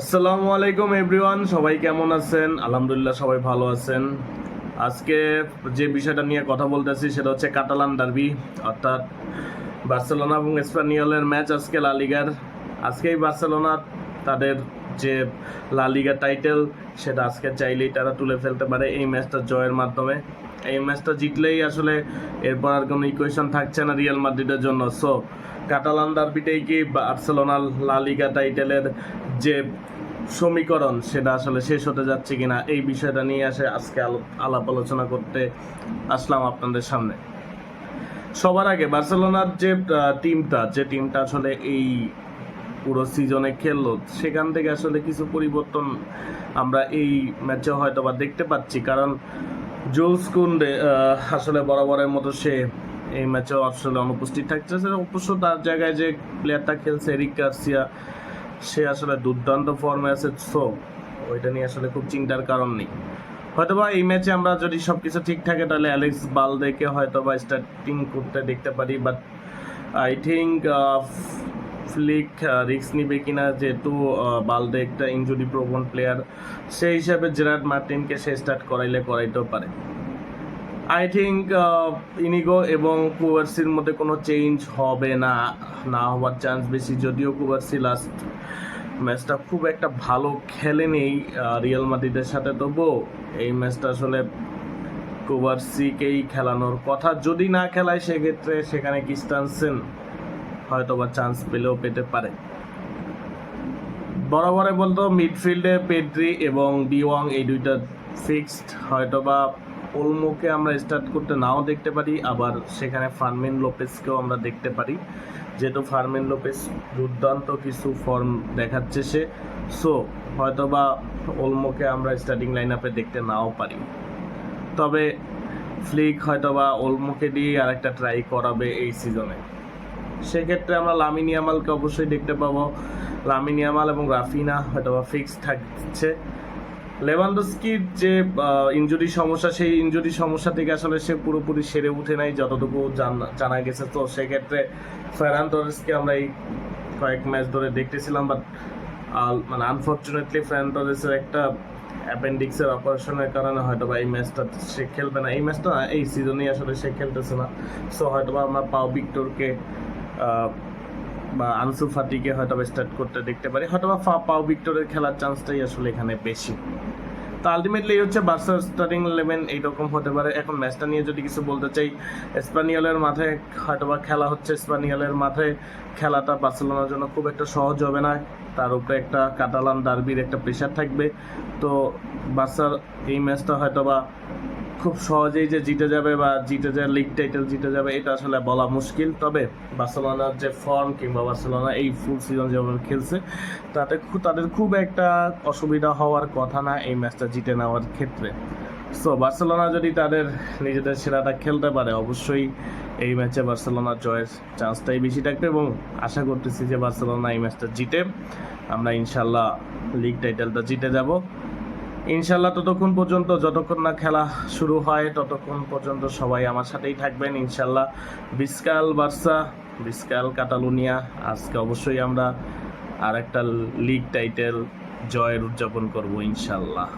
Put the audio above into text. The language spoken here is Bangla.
আসসালামু আলাইকুম এভরিওয়ান সবাই কেমন আছেন? আলহামদুলিল্লাহ, সবাই ভালো আছেন। আজকে যে বিষয়টা নিয়ে কথা বলতেছি, সেটা হচ্ছে কাতালান ডার্বি, অর্থাৎ বার্সেলোনা এবং স্পানিয়লের ম্যাচ আজকে লালিগার আজকেই বার্সেলোনা তাদের যে লা লিগা টাইটেল সেটা আজকে চাইলেই তারা তুলে ফেলতে পারে এই ম্যাচটা জয়ের মাধ্যমে। এই ম্যাচটা জিতলেই আসলে এরপর আর কোনো ইকুয়েশন থাকছে না রিয়াল মাদ্রিদের জন্য। সো কাতালান ডার্বিটাই কি বার্সেলোনা লা লিগা টাইটেলের যে সমীকরণ, সেটা আসলে শেষ হতে যাচ্ছে কিনা এই বিষয়টা নিয়ে আসে আজকে আলো- আলাপ আলোচনা করতে আসলাম আপনাদের সামনে। সবার আগে বার্সেলোনার যে টিমটা যে টিমটা আসলে এই পুরো সিজনে খেললো, সেখান থেকে আসলে কিছু পরিবর্তন আমরা এই ম্যাচে হয়তো বা দেখতে পাচ্ছি। কারণ জোলস কুন্ডে আসলে বরাবরের মতো সে এই ম্যাচেও আসলে অনুপস্থিত থাকছে। অবশ্য তার জায়গায় যে প্লেয়ারটা খেলছে, এরিক গার্সিয়া, সে আসলে দুর্দান্ত ফর্মে আছে। সো ওইটা নিয়ে আসলে খুব চিন্তার কারণ নেই। হয়তোবা এই ম্যাচে আমরা যদি সব কিছু ঠিক থাকে, তাহলে অ্যালেক্স বালদেকে হয়তো বা স্টার্টিং করতে দেখতে পারি। বাট আই থিঙ্ক ফ্লিক রিক্স নিবে কিনা যেহেতু বালদে একটা ইনজুরি প্রবণ প্লেয়ার সেই হিসাবে জেরার্ড মার্টিনকে সে স্টার্ট করাইলে করাইতেও পারে। আই থিঙ্ক ইনিগো এবং কুয়ার্সির মধ্যে কোনো চেঞ্জ হবে না না হওয়ার চান্স বেশি, যদিও কুয়ার্সি লাস্ট ম্যাচটা খুব একটা ভালো খেলেনি রিয়াল মাদ্রিদের সাথে। তবুও এই ম্যাচটা আসলে কুবার্সিকেই খেলানোর কথা। যদি না খেলায়, সেক্ষেত্রে সেখানে কিস্টানসেন হয়তো বা চান্স পেলেও পেতে পারে। বরাবরে বলতো মিডফিল্ডে পেড্রি এবং ডিওয়াং এই দুইটা ফিক্সড হয়তো বা ওলমোকে আমরা স্টার্ট করতে নাও দেখতে পারি, আবার সেখানে ফার্মিন লোপেসকেও আমরা দেখতে পারি। যেহেতু ফার্মিন লোপেস দুর্দান্ত কিছু ফর্ম দেখাচ্ছে সে সো হয়তো বা ওলমোকে আমরা স্টার্টিং লাইন আপে দেখতে নাও পারি। তবে ফ্লিক হয়তো বা ওলমোকে দিয়ে আরেকটা ট্রাই করাবে এই সিজনে সেক্ষেত্রে আমরা লামিনিয়ামালকে অবশ্যই দেখতে পাবো। লামিনিয়ামাল এবং রাফিনা হয়তো বা ফিক্স থাকছে। লেভানডস্কির যে ইনজুরি সমস্যা, সেই ইনজুরি সমস্যা থেকে আসলে সে পুরোপুরি সেরে উঠে নাই যতটুকু জানা গেছে। তো সেক্ষেত্রে ফেরান টরেসকে আমরা এই কয়েক ম্যাচ ধরে দেখতেছিলাম বাট মানে আনফর্চুনেটলি ফ্যান টরেসের একটা অ্যাপেন্ডিক্সের অপারেশনের কারণে হয়তো বা এই ম্যাচটা সে খেলবে না। এই ম্যাচটা, এই সিজনেই আসলে সে খেলতেছে না। সো হয়তো বা আমরা পাও ভিক্টরকে বা আনসু ফাটিকে হয়তো স্টার্ট করতে দেখতে পারি। হয়তো বা পাও ভিক্টরের খেলার চান্সটাই আসলে এখানে বেশি। তো আলটিমেটলি হচ্ছে বার্সার স্টার্টিং ইলেভেন এইরকম হতে পারে। এখন ম্যাচটা নিয়ে যদি কিছু বলতে চাই, স্পানিয়লের মাথায় হয়তো বা খেলা হচ্ছে। স্পানিয়লের মাথায় খেলাটা বার্সেলোনার জন্য খুব একটা সহজ হবে না। তার উপরে একটা কাতালান ডার্বির একটা প্রেশার থাকবে। তো বার্সার এই ম্যাচটা হয়তো বা খুব সহজেই যে জিতে যাবে বা জিতে যায় লিগ টাইটেল জিতে যাবে, এটা আসলে বলা মুশকিল। তবে বার্সেলোনার যে ফর্ম কিংবা বার্সেলোনা এই ফুল সিজন যেভাবে খেলছে, তাতে তাদের খুব একটা অসুবিধা হওয়ার কথা না এই ম্যাচটা জিতে নেওয়ার ক্ষেত্রে। সো বার্সেলোনা যদি তাদের নিজেদের সেরাটা খেলতে পারে, অবশ্যই এই ম্যাচে বার্সেলোনার জয়ের চান্সটাই বেশি থাকবে এবং আশা করতেছি যে বার্সেলোনা এই ম্যাচটা জিতে। আমরা ইনশাল্লাহ লিগ টাইটেলটা জিতে যাব। ইনশাল্লাহ ততক্ষণ পর্যন্ত যতক্ষণ না খেলা শুরু হয়, ততক্ষণ পর্যন্ত সবাই আমার সাথেই থাকবেন ইনশাল্লাহ বিসকাল বার্সা, বিসকাল কাতালুনিয়া আজকে অবশ্যই আমরা আর একটা লিগ টাইটেল জয়ের উদযাপন করব ইনশাল্লাহ